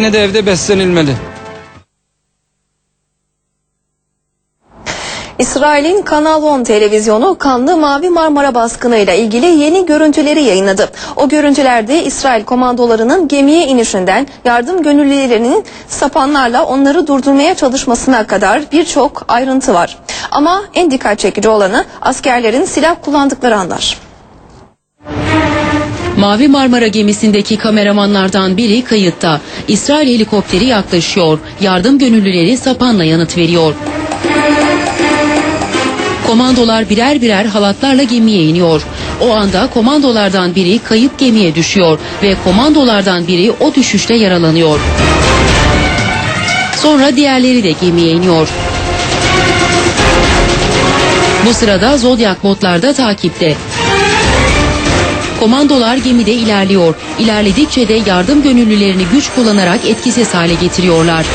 Ne de evde beslenilmeli. İsrail'in Kanal 10 televizyonu kanlı Mavi Marmara baskınıyla ilgili yeni görüntüleri yayınladı. O görüntülerde İsrail komandolarının gemiye inişinden yardım gönüllülerinin sapanlarla onları durdurmaya çalışmasına kadar birçok ayrıntı var. Ama en dikkat çekici olanı askerlerin silah kullandıkları anlar. Mavi Marmara gemisindeki kameramanlardan biri kayıtta. İsrail helikopteri yaklaşıyor. Yardım gönüllüleri sapanla yanıt veriyor. Komandolar birer birer halatlarla gemiye iniyor. O anda komandolardan biri kayıp gemiye düşüyor ve komandolardan biri o düşüşte yaralanıyor. Sonra diğerleri de gemiye iniyor. Bu sırada Zodiac botlar da takipte. Komandolar gemide ilerliyor. İlerledikçe de yardım gönüllülerini güç kullanarak etkisiz hale getiriyorlar.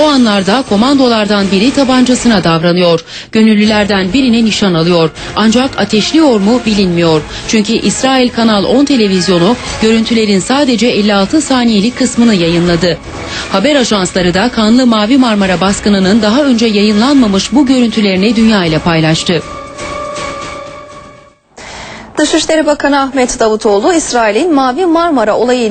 O anlarda komandolardan biri tabancasına davranıyor. Gönüllülerden birine nişan alıyor. Ancak ateşliyor mu bilinmiyor. Çünkü İsrail Kanal 10 televizyonu görüntülerin sadece 56 saniyelik kısmını yayınladı. Haber ajansları da kanlı Mavi Marmara baskınının daha önce yayınlanmamış bu görüntülerini dünya ile paylaştı. Dışişleri Bakanı Ahmet Davutoğlu İsrail'in Mavi Marmara olayı